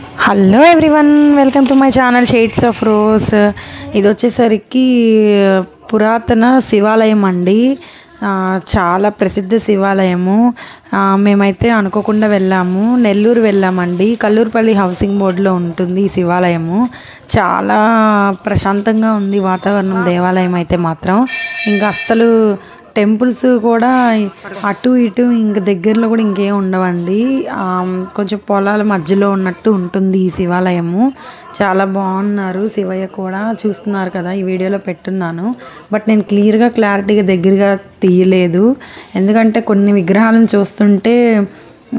Hello everyone welcome to my channel shades of rose ఇది వచ్చేసరికి పురాతన శివాలయం అండి. చాలా ప్రసిద్ధ శివాలయము. మేమైతే అనుకోకుండా వెళ్ళాము. నెల్లూరు వెళ్ళామండి. కల్లూరుపల్లి హౌసింగ్ బోర్డులో ఉంటుంది ఈ శివాలయము. చాలా ప్రశాంతంగా ఉంది వాతావరణం దేవాలయం అయితే మాత్రం. ఇంకా అస్సలు టెంపుల్స్ కూడా అటు ఇటు ఇంక దగ్గరలో కూడా ఇంకేం ఉండవండి. కొంచెం పొలాల మధ్యలో ఉన్నట్టు ఉంటుంది ఈ శివాలయము. చాలా బాగున్నారు. శివయ్య కూడా చూస్తున్నారు కదా ఈ వీడియోలో పెట్టున్నాను. బట్ నేను క్లియర్గా క్లారిటీగా దగ్గరగా తీయలేదు. ఎందుకంటే కొన్ని విగ్రహాలను చూస్తుంటే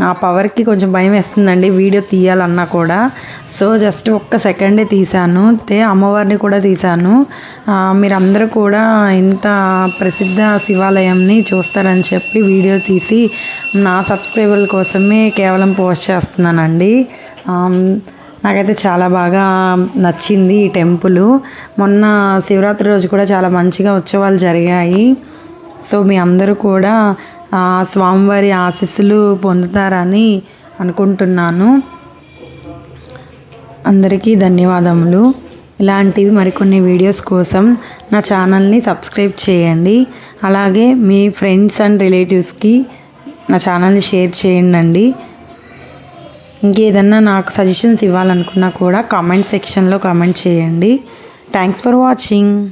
ఆ పవర్కి కొంచెం భయం వేస్తుందండి. వీడియో తీయాలన్నా కూడా. సో జస్ట్ ఒక్క సెకండే తీశాను. తే అమ్మవారిని కూడా తీశాను. మీరందరూ కూడా ఇంత ప్రసిద్ధ శివాలయంని చూస్తారని చెప్పి వీడియో తీసి నా సబ్స్క్రైబర్ల కోసమే కేవలం పోస్ట్ చేస్తున్నానండి. నాకైతే చాలా బాగా నచ్చింది ఈ టెంపుల్. మొన్న శివరాత్రి రోజు కూడా చాలా మంచిగా ఉత్సవాలు జరిగాయి. సో మీ అందరూ కూడా స్వామివారి ఆశీస్సులు పొందుతారని అనుకుంటున్నాను. అందరికీ ధన్యవాదములు. ఇలాంటివి మరికొన్ని వీడియోస్ కోసం నా ఛానల్ని సబ్స్క్రైబ్ చేయండి. అలాగే మీ ఫ్రెండ్స్ అండ్ రిలేటివ్స్కి నా ఛానల్ని షేర్ చేయండి ఇంకేదన్నా నాకు సజెషన్స్ ఇవ్వాలనుకున్నా కూడా కామెంట్ సెక్షన్లో కామెంట్ చేయండి. Thanks for watching.